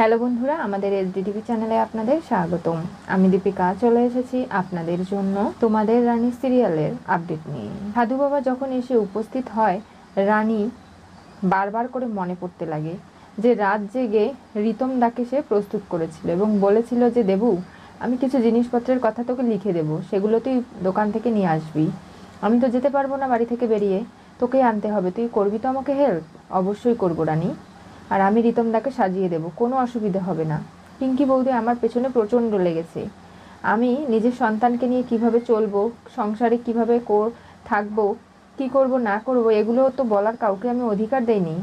Hello বন্ধুরা, আমাদের SDTV চ্যানেলে আপনাদের স্বাগতম। আমি দীপিকা, চলে এসেছি আপনাদের জন্য তোমাদের রানী সিরিয়ালের আপডেট নিয়ে। সাধু বাবা যখন এসে উপস্থিত হয়, রানী বারবার করে মনে পড়তে লাগে যে রাত জেগে রিতম ডাকে সে প্রস্তুত করেছিল এবং বলেছিল যে, দেবু, আমি কিছু জিনিসপত্রের কথা তোকে লিখে দেবো, সেগুলো তুই দোকান থেকে নিয়ে আসবি। আমি তো যেতে পারব না বাড়ি থেকে বেরিয়ে। তোকেই আনতে হবে। তুই করবি তো আমাকে হেল্প অবশ্যই করব রানী। আর আমি রিতমদাকে সাজিয়ে দেব, কোনো অসুবিধা হবে না। পিঙ্কি বৌদি আমার পেছনে প্রচণ্ড লেগেছে। আমি নিজের সন্তানকে নিয়ে কীভাবে চলবো, সংসারে কীভাবে কর থাকব, কি করব, না করব, এগুলো তো বলার কাউকে আমি অধিকার দেইনি।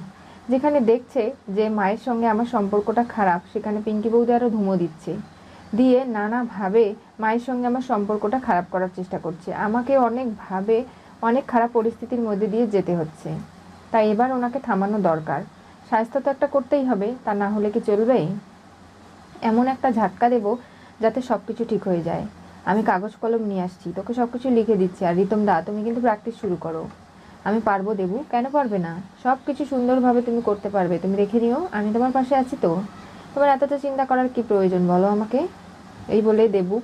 যেখানে দেখছে যে মায়ের সঙ্গে আমার সম্পর্কটা খারাপ, সেখানে পিঙ্কি বৌদি আরও ধুমো দিচ্ছে। দিয়ে নানাভাবে মায়ের সঙ্গে আমার সম্পর্কটা খারাপ করার চেষ্টা করছে। আমাকে অনেকভাবে অনেক খারাপ পরিস্থিতির মধ্যে দিয়ে যেতে হচ্ছে। তাই এবার ওনাকে থামানো দরকার। স্বাস্থ্য তো একটা করতেই হবে, তা না হলে কি চলবে? এমন একটা ঝাটকা দেবো যাতে সব কিছু ঠিক হয়ে যায়। আমি কাগজ কলম নিয়ে আসছি, তোকে সব কিছু লিখে দিচ্ছি। আর রিতম দা, তুমি কিন্তু প্র্যাকটিস শুরু করো। আমি পারব দেবু? কেন পারবে না? সব কিছু সুন্দরভাবে তুমি করতে পারবে। তুমি রেখে নিও, আমি তোমার পাশে আছি তো। তোমার এতটা চিন্তা করার কি প্রয়োজন বলো আমাকে? এই বলে দেবু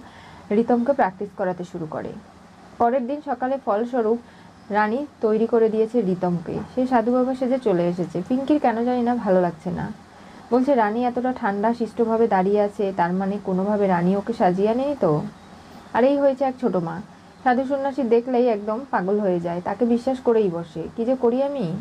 রিতমকে প্র্যাকটিস করাতে শুরু করে। পরের দিন সকালে ফলস্বরূপ রানী তৈরি করে দিয়েছে রিতমকে। সে সাধু বাবা সেজে চলে এসেছে। পিঙ্কির কেন জানি না ভালো লাগছে না। বলছে, রানী এতটা ঠান্ডা, শিষ্টভাবে দাঁড়িয়ে আছে, তার মানে কোনোভাবে রানী ওকে সাজিয়ে নেই তো? আর এই হয়েছে এক ছোট মা। সাধু সন্ন্যাসী দেখলেই একদম পাগল হয়ে যায়। তাকে বিশ্বাস করেই বসে। কি যে করি আমি?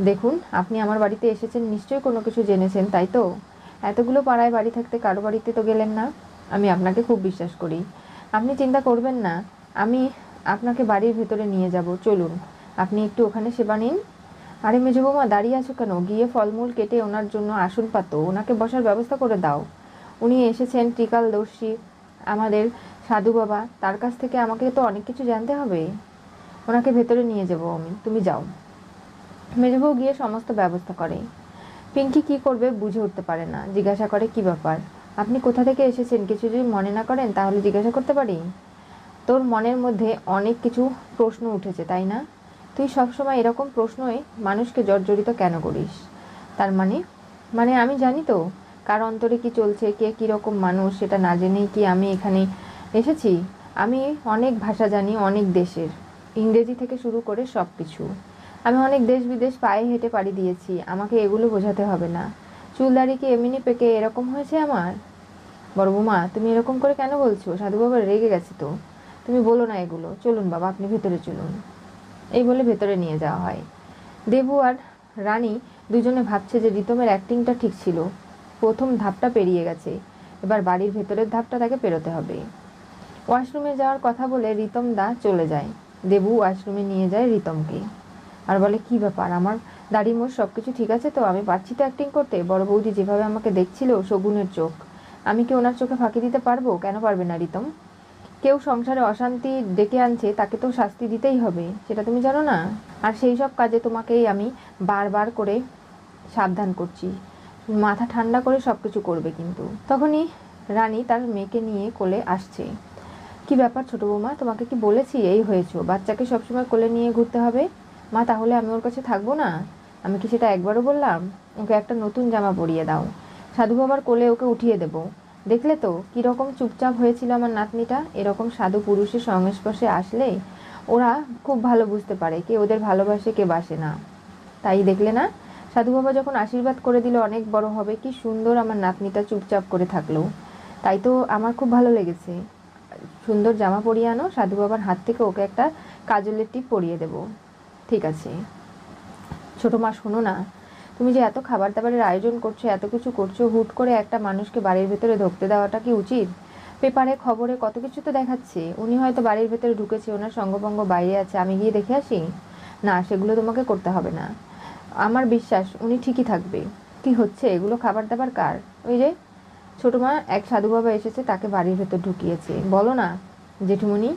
দেখুন, আপনি আমার বাড়িতে এসেছেন, নিশ্চয়ই কোনো কিছু জেনেছেন, তাই তো? এতগুলো পাড়ায় বাড়ি থাকতে কারও বাড়িতে তো গেলেন না? আমি আপনাকে খুব বিশ্বাস করি। আপনি চিন্তা করবেন না। আমি আপনাকে বাড়ির ভেতরে নিয়ে যাব, চলুন। আপনি একটু ওখানে সেবা নিন। আরে মেজো বৌমা দাঁড়িয়ে আছো কেন? গিয়ে ফলমূল কেটে ওনার জন্য আসন পাতো ওনাকে বসার ব্যবস্থা করে দাও। উনি এসেছেন, ত্রিকালদর্শী, আমাদের সাধু বাবা। তার কাছ থেকে আমাকে তো অনেক কিছু জানতে হবে। ওনাকে ভেতরে নিয়ে যাব আমি, তুমি যাও। মেজবউ গিয়ে সমস্ত ব্যবস্থা করে। পিঙ্কি কি করবে বুঝে উঠতে পারে না, জিজ্ঞাসা করে, কি ব্যাপার? আপনি কোথা থেকে এসেছেন? কিছু যদি মনে না করেন? তাহলে জিজ্ঞাসা করতে পারি? তোর মনের মধ্যে অনেক কিছু প্রশ্ন উঠেছে, তাই না? তুই সবসময় এরকম প্রশ্নই মানুষকে জর্জরিত কেন করিস? তার মানে? মানে আমি জানি তো, কার অন্তরে কি চলছে, কে কীরকম মানুষ, সেটা না জেনেই কি আমি এখানে এসেছি? আমি অনেক ভাষা জানি, অনেক দেশের। ইংরেজি থেকে শুরু করে সব কিছু আমি অনেক দেশ বিদেশ পায়ে হেঁটে পাড়ি দিয়েছি, আমাকে এগুলো বোঝাতে হবে না। চুলদারি কি এমনি পেকে এরকম হয়েছে আমার? বড় বৌমা তুমি এরকম করে কেন বলছো? সাধু বাবা রেগে গেছে তো। তুমি বলো না এগুলো। চলুন বাবা, আপনি ভেতরে চলুন। এই বলে ভেতরে নিয়ে যাওয়া হয়। দেবু আর রানী দুজনে ভাবছে যে রিতমের অ্যাক্টিংটা ঠিক ছিল। প্রথম ধাপটা পেরিয়ে গেছে। এবার বাড়ির ভেতরের ধাপটা তাকে পেরোতে হবে। ওয়াশরুমে যাওয়ার কথা বলে রিতম দা চলে যায়। দেবু ওয়াশরুমে নিয়ে যায় রিতমকে। আর বলে, কি ব্যাপার? আমার দাড়ি মোর সব কিছু ঠিক আছে তো? আমি পারছি তো অ্যাক্টিং করতে? বড় বৌদি যেভাবে আমাকে দেখছিল, শগুনের চোখ। আমি কি ওনার চোখে ফাঁকি দিতে পারব? কেন পারবে না রিতম? কেউ সংসারে অশান্তি ডেকে আনছে, তাকে তো শাস্তি দিতেই হবে, সেটা তুমি জানো না? আর সেই সব কাজে তোমাকেই আমি বারবার করে সাবধান করছি। মাথা ঠান্ডা করে সব কিছু করবে কিন্তু। তখনই রানী তার মেয়েকে নিয়ে কোলে আসছে। কি ব্যাপার ছোট বৌমা, তোমাকে কি বলেছি এই হয়েছো? বাচ্চাকে সবসময় কোলে নিয়ে ঘুরতে হবে? মা, তাহলে আমি ওর কাছে থাকব না? আমি কি সেটা একবারও বললাম? ওকে একটা নতুন জামা পরিয়ে দাও। সাধু বাবার কোলে ওকে উঠিয়ে দেবো। দেখলে তো কীরকম চুপচাপ হয়েছিল আমার নাতনিটা, এরকম সাধু পুরুষের সংস্পর্শে আসলে ওরা খুব ভালো বুঝতে পারে কে ওদের ভালোবাসে, কে বাসে না। তাই দেখলে না, সাধু বাবা যখন আশীর্বাদ করে দিল অনেক বড় হবে, কি সুন্দর আমার নাতনিটা চুপচাপ করে থাকল। তাই তো আমার খুব ভালো লেগেছে। সুন্দর জামা পরিয়ে আনো, সাধু বাবার হাত থেকে ওকে একটা কাজলের টিপ পরিয়ে দেবো। ঠিক আছে। ছোটো মা, শোনো না তুমি যে এত খাবার দাবারের আয়োজন করছ, এত কিছু করছ, হুট করে একটা মানুষকে বাড়ির ভেতরে ঢুকতে দেওয়াটা কি উচিত? পেপারে, খবরে কত কিছু তো দেখাচ্ছে। উনি হয়তো বাড়ির ভেতরে ঢুকেছে, ওনার সঙ্গভঙ্গ বাইরে আছে, আমি গিয়ে দেখে আসি? না, সেগুলো তোমাকে করতে হবে না। আমার বিশ্বাস, উনি ঠিকই থাকবে। কি হচ্ছে? এগুলো খাবার দাবার কার? ওই যে ছোটো মা, এক সাধু বাবা এসেছে, তাকে বাড়ির ভেতর ঢুকিয়েছে। বলো না, জেঠুমণি,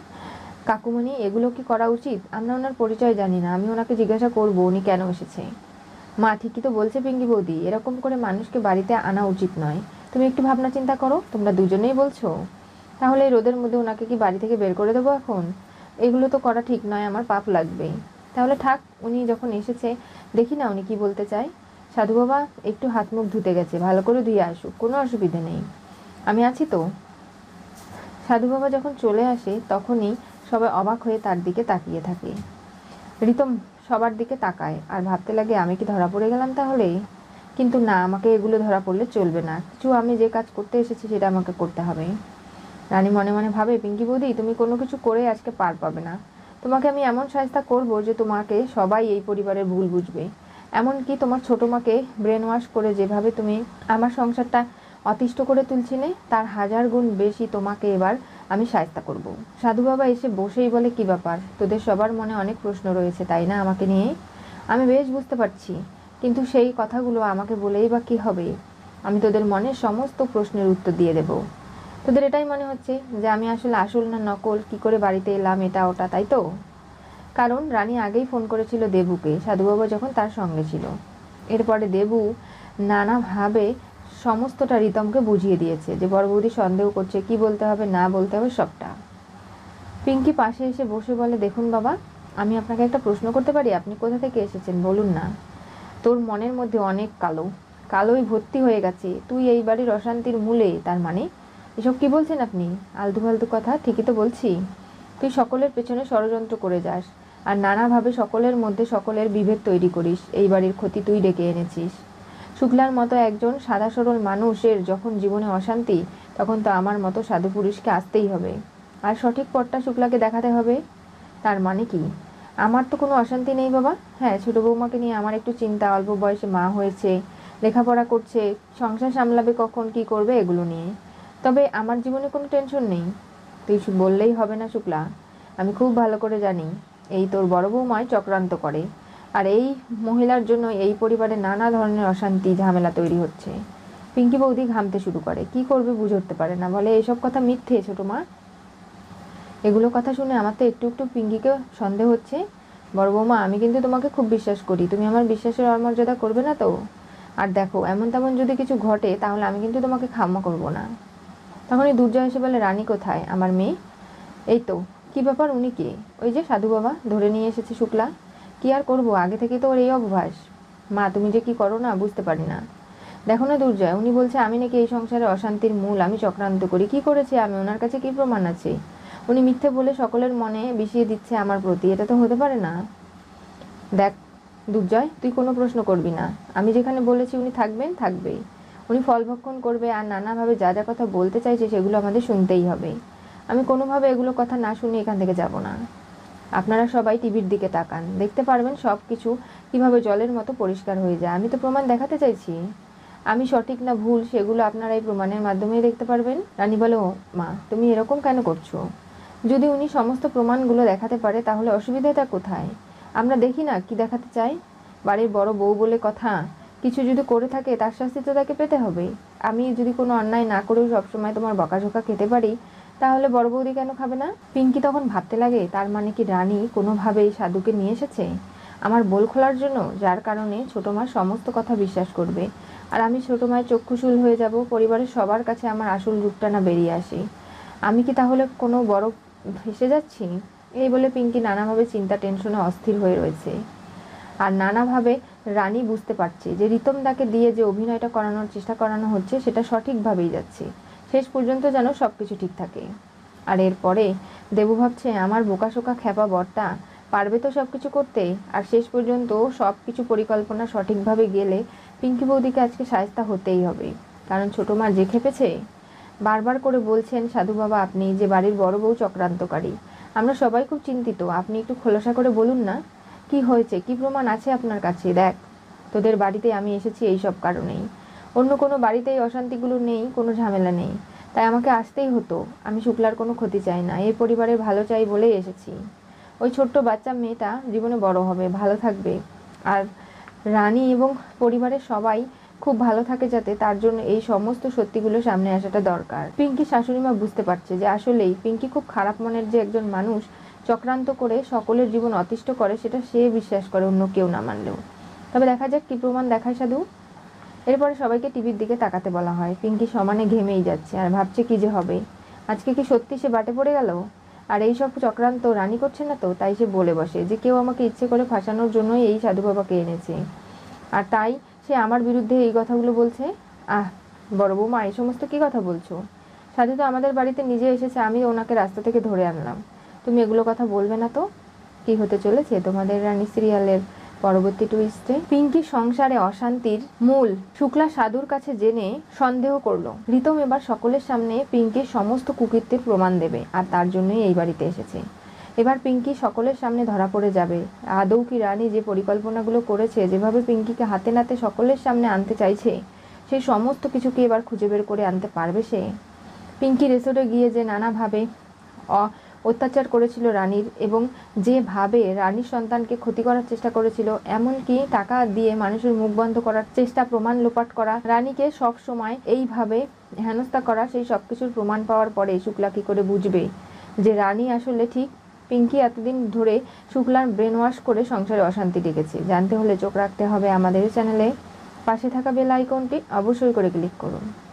কাকুমণি, এগুলো কি করা উচিত? আমরা ওনার পরিচয় জানি না, আমি ওনাকে জিজ্ঞাসা করব, উনি কেন এসেছে? মা ঠিকই তো বলছে, পিঙ্কি বৌদি, এরকম করে মানুষকে বাড়িতে আনা উচিত নয়। তুমি একটু ভাবনা চিন্তা করো, তোমরা দুজনেই বলছো। তাহলে এই রোদের মধ্যে ওনাকে কি বাড়ি থেকে বের করে দেবো এখন? এগুলো তো করা ঠিক নয়, আমার পাপ লাগবে তাহলে থাক, উনি যখন এসেছে, দেখি না উনি কি বলতে চায়। সাধু বাবা, একটু হাত মুখ ধুতে গেছে, ভালো করে ধুয়ে আসুক, কোনো অসুবিধে নেই। আমি আছি তো? সাধু বাবা যখন চলে আসে, তখনই সবাই অবাক হয়ে তার দিকে তাকিয়ে থাকে। রিতম সবার দিকে তাকায় আর ভাবতে লাগে, আমি কি ধরা পড়ে গেলাম তাহলে কিন্তু না, আমাকে এগুলো ধরা পড়লে চলবে না। কিছু আমি যে কাজ করতে এসেছি সেটা আমাকে করতে হবে। রানী মনে মনে ভাবে, পিঙ্কি বৌদি, তুমি কোনো কিছু করে আজকে পার পাবে না। তোমাকে আমি এমন সাজতা করব যে তোমাকে সবাই এই পরিবারের ভুল বুঝবে। এমনকি তোমার ছোটো মাকে ব্রেন ওয়াশ করে যেভাবে তুমি আমার সংসারটা অতিষ্ঠ করে তুলছিলে, তার হাজার গুণ বেশি তোমাকে এবার আমি সায়স্তা করব। সাধু বাবা এসে বসেই বলে, কি ব্যাপার? তোদের সবার মনে অনেক প্রশ্ন রয়েছে, তাই না আমাকে নিয়ে? আমি বেশ বুঝতে পারছি, কিন্তু সেই কথাগুলো আমাকে বলেই বা কী হবে? আমি তোদের মনের সমস্ত প্রশ্নের উত্তর দিয়ে দেব। তোদের এটাই মনে হচ্ছে যে আমি আসলে আসল না নকল? কি করে বাড়িতে এলাম এটা ওটা, তাই তো? কারণ রানী আগেই ফোন করেছিল দেবুকে সাধুবাবা যখন তার সঙ্গে ছিল। এরপরে দেবু নানাভাবে সমস্তটা রিতমকে বুঝিয়ে দিয়েছে যে বড় বৌদি সন্দেহ করছে, কি বলতে হবে, না বলতে হবে, সবটা। পিঙ্কি পাশে এসে বসে বলে, দেখুন বাবা, আমি আপনাকে একটা প্রশ্ন করতে পারি? আপনি কোথা থেকে এসেছেন? বলুন না। তোর মনের মধ্যে অনেক কালো। কালোই ভর্তি হয়ে গেছে। তুই এই বাড়ির অশান্তির মূলে, তার মানে? এসব কি বলছেন আপনি? আলতু ফালতু কথা, ঠিকই তো বলছি। তুই সকলের পেছনে ষড়যন্ত্র করে যাস। আর নানাভাবে সকলের মধ্যে সকলের বিভেদ তৈরি করিস। এই বাড়ির ক্ষতি তুই ডেকে এনেছিস। শুক্লার মতো একজন সাদা সরল মানুষের যখন জীবনে অশান্তি, তখন তো আমার মতো সাধু পুরুষকে আসতেই হবে। আর সঠিক পথটা শুক্লাকে দেখাতে হবে। তার মানে কি? আমার তো কোনো অশান্তি নেই বাবা। হ্যাঁ ছোটো বৌমাকে নিয়ে আমার একটু চিন্তা, অল্প বয়সে মা হয়েছে, লেখাপড়া করছে, সংসার সামলাবে কখন, কি করবে এগুলো নিয়ে। তবে আমার জীবনে কোনো টেনশন নেই। তুই বললেই হবে না শুক্লা। আমি খুব ভালো করে জানি, এই তোর বড় বৌমায় চক্রান্ত করে। আর এই মহিলার জন্য এই পরিবারে নানা ধরনের অশান্তি, ঝামেলা তৈরি হচ্ছে। পিঙ্কি বৌদি ঘামতে শুরু করে। কি করবে বুঝে উঠতে পারে না। বলে, এসব কথা মিথ্যে, ছোটো মা। এগুলো কথা শুনে আমার তো একটু একটু পিঙ্কিকে সন্দেহ হচ্ছে। বড় বৌমা, আমি কিন্তু তোমাকে খুব বিশ্বাস করি। তুমি আমার বিশ্বাসের অমর্যাদা করবে না তো? আর দেখো, এমন তেমন যদি কিছু ঘটে, তাহলে আমি কিন্তু তোমাকে ক্ষমা করব না। তখনই দুর্জয় এসে বলে, রানী কোথায়? আমার মেয়ে? এই তো। কি ব্যাপার? উনি কে? ওই যে সাধু বাবা, ধরে নিয়ে এসেছে শুক্লা। কি আর করব? আগে থেকে তো ওর এই অভ্যাস। মা, তুমি যে কি করো না, বুঝতে পারি না। দেখো না দুর্জয়, উনি বলছে, আমি নাকি এই সংসারে অশান্তির মূল, আমি চক্রান্ত করি। কি করেছি? আমি ওনার কাছে কি প্রমাণ আছে? উনি মিথ্যে বলে সকলের মনে বিষিয়ে দিচ্ছে আমার প্রতি। এটা তো হতে পারে না। দেখ, দুর্জয়, তুই কোনো প্রশ্ন করবি না। আমি যেখানে বলেছি উনি থাকবেন, থাকবেই। উনি ফলভক্ষণ করবে আর নানাভাবে যা যা কথা বলতে চাইছে সেগুলো আমাদের শুনতেই হবে। আমি কোনোভাবে এগুলো কথা না শুনে এখান থেকে যাব না। আপনারা সবাই টিভির দিকে তাকান। দেখতে পারবেন সব কিছু কীভাবে জলের মতো পরিষ্কার হয়ে যায়। আমি তো প্রমাণ দেখাতে চাইছি। আমি সঠিক না ভুল সেগুলো আপনারা এই প্রমাণের মাধ্যমেই দেখতে পারবেন। রানী বলো, মা, তুমি এরকম কেন করছ? যদি উনি সমস্ত প্রমাণগুলো দেখাতে পারে, তাহলে অসুবিধাটা কোথায়? আমরা দেখি না কি দেখাতে চাই? বাড়ির বড় বউ বলে কথা, কিছু যদি করে থাকে, তার শাস্তি তো তাকে পেতে হবে। আমি যদি কোনো অন্যায় না করেও সবসময় তোমার বকাঝোকা খেতে পারি তাহলে বড় বৌদি কেন খাবে না? পিঙ্কি তখন ভাবতে লাগে, তার মানে কি রানী কোনোভাবেই সাধুকে নিয়ে এসেছে? আমার বোল খোলার জন্য, যার কারণে ছোটো মা সমস্ত কথা বিশ্বাস করবে। আর আমি ছোটো মায়ের চক্ষুশূল হয়ে যাব, পরিবারের সবার কাছে আমার আসল রূপটা না বেরিয়ে আসি। আমি কি তাহলে কোনো বড় ভেসে যাচ্ছি? এই বলে পিঙ্কি নানাভাবে চিন্তা, টেনশনে অস্থির হয়ে রয়েছে। আর নানাভাবে রানী বুঝতে পারছে যে রিতম দাকে দিয়ে যে অভিনয়টা করানোর চেষ্টা করানো হচ্ছে, সেটা সঠিকভাবেই যাচ্ছে। শেষ পর্যন্ত যেন সব কিছু ঠিক থাকে। আর এরপরে দেবু ভাবছে, আমার বোকাশোকা খ্যাপা বরটা, পারবে তো সব কিছু করতে? আর শেষ পর্যন্ত সব কিছু পরিকল্পনা সঠিকভাবে গেলে পিঙ্কি বৌদিকে আজকে সায়স্তা হতেই হবে। কারণ ছোটো মা যে খেপেছে? বারবার করে বলছেন, সাধু বাবা, আপনি যে বাড়ির বড় বউ চক্রান্তকারী, আমরা সবাই খুব চিন্তিত। আপনি একটু খোলসা করে বলুন না, কি হয়েছে? কি প্রমাণ আছে আপনার কাছে? দেখ, তোদের বাড়িতে আমি এসেছি এই সব কারণেই। অন্য কোনো বাড়িতে এই অশান্তিগুলো নেই, কোনো ঝামেলা নেই। তাই আমাকে আসতেই হতো। আমি শুক্লার কোনো ক্ষতি চাই না। এই পরিবারের ভালো চাই বলেই এসেছি। ওই ছোট্ট বাচ্চা মেয়েটা জীবনে বড় হবে, ভালো থাকবে। আর রানী এবং পরিবারের সবাই খুব ভালো থাকে যাতে তার জন্য এই সমস্ত সত্যিগুলো সামনে আসাটা দরকার। পিঙ্কি শাশুড়ি মা বুঝতে পারছে যে আসলেই পিঙ্কি খুব খারাপ মনের যে একজন মানুষ চক্রান্ত করে সকলের জীবন অতিষ্ঠ করে, সেটা সে বিশ্বাস করে অন্য কেউ না মানলেও। তবে দেখা যাক কি প্রমাণ দেখায় সাধু। এরপরে সবাইকে টিভির দিকে তাকাতে বলা হয়। পিঙ্কি সমানে ঘেমেই যাচ্ছে আর ভাবছে কি যে হবে। আজকে কি সত্যি সে বাটে পড়ে গেল? আর এই সব চক্রান্ত রানী করছে না তো? তাই সে বলে বসে যে কেউ আমাকে ইচ্ছে করে ফাঁসানোর জন্যই এই সাধু বাবাকে এনেছে। আর তাই সে আমার বিরুদ্ধে এই কথাগুলো বলছে? আহ, বড় বৌমা, এই সমস্ত কি কথা বলছো? সাথে তো আমাদের বাড়িতে নিজে এসেছে, আমি ওনাকে রাস্তা থেকে ধরে আনলাম। তুমি এগুলো কথা বলবে না তো? কি হতে চলেছে? তোমাদের রানী সিরিয়ালের পরবর্তী টুইস্টে পিঙ্কি সংসারে অশান্তির মূল শুক্লা সাধুর কাছে জেনে সন্দেহ করল। রিতম এবার সকলের সামনে পিঙ্কির সমস্ত কুকীর্তির প্রমাণ দেবে আর তার জন্যই এই বাড়িতে এসেছে। এবার পিঙ্কি সকলের সামনে ধরা পড়ে যাবে। আদৌ কি রানী যে পরিকল্পনাগুলো করেছে, যেভাবে পিঙ্কিকে হাতে নাতে সকলের সামনে আনতে চাইছে, সেই সমস্ত কিছু কি এবার খুঁজে বের করে আনতে পারবে সে? পিঙ্কি রেসোর্টে গিয়ে যে নানাভাবে অত্যাচার করেছিল রানীর এবং যেভাবে রানীর সন্তানকে ক্ষতি করার চেষ্টা করেছিল, এমনকি টাকা দিয়ে মানুষের মুখ বন্ধ করার চেষ্টা, প্রমাণ লোপাট করা, রানীকে সব সময় এইভাবে হেনস্থা করা, সেই সব কিছুর প্রমাণ পাওয়ার পরে শুক্লা কী করে বুঝবে যে রানী আসলে ঠিক পিঙ্কি এতদিন ধরে শুক্লার ব্রেন ওয়াশ করে সংসারে অশান্তি ডেকেছে? জানতে হলে চোখ রাখতে হবে আমাদের চ্যানেলে। পাশে থাকা বেল আইকনটি অবশ্যই করে ক্লিক করুন।